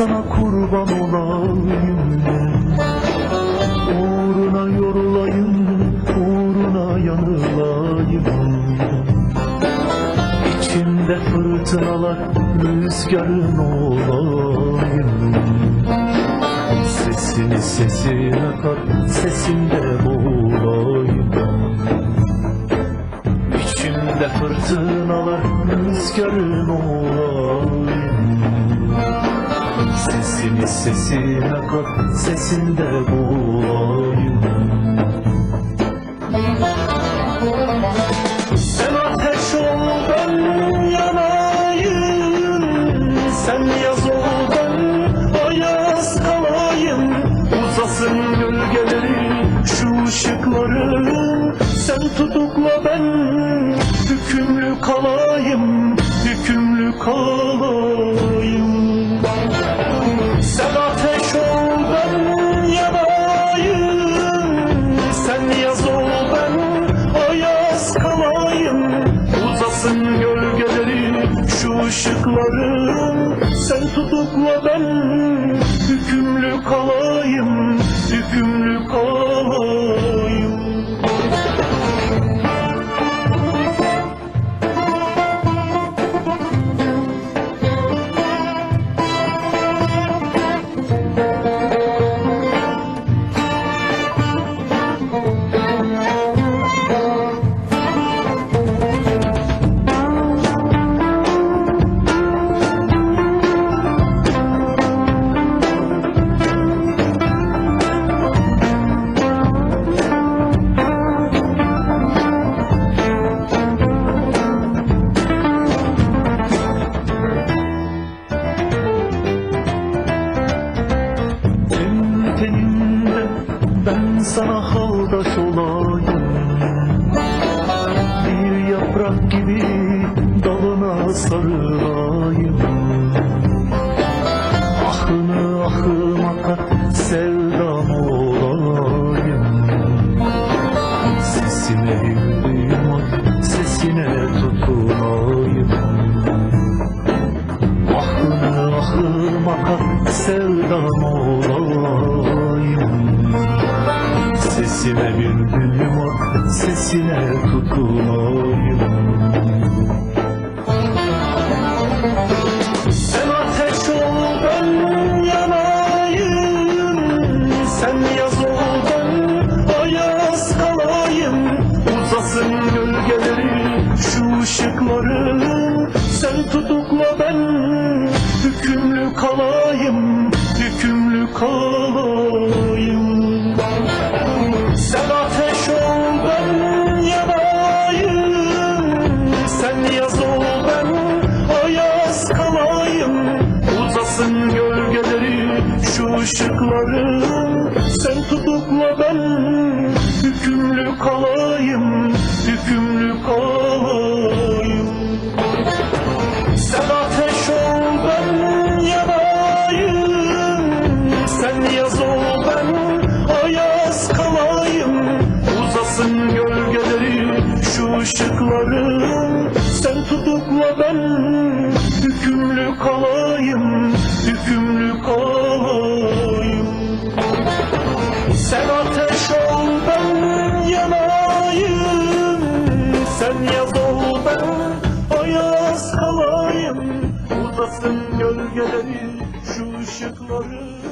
sana kurban olayım Uğruna yorulayım, uğruna yanılayım. İçimde fırtınalar, rüzgarın olayım. Sesini sesine kat, sesinde boğulayım İçimde fırtınalar, rüzgarın olayım Sesini sesine kat, sesinde boğulayım Sen ateş ol, ben yanayım. Sen yaz ol, ben ayaz kalayım. Uzasın gölgeleri, şu ışıkların Sen tutukla ben hükümlü kalayım. Hükümlü kalayım şu ışıkların Sen tutukla ben. Hükümlü kalayım Hükümlü kalayım sana haldaş olayım Bir yaprak gibi dalına sarılayım. Ahını ahıma kat sevdam olayım. Sesine yürüyüm sesine tutunayım. Ahını ahıma kat sevdam olayım Sesine bülbülüm ak sesine tutunayım Sen ateş ol yanayım. Sen yaz ol ayaz kalayım. Uzasın gölgeleri şu ışıkların Sen tutukla ben hükümlü kalayım. Hükümlü kalayım kalayım Hükümlü kalayım. Sen ateş ol ben yanayım. Sen yaz ol ben ayaz kalayım. Uzasın gölgeleri şu ışıkların Sen tutukla ben aşıkları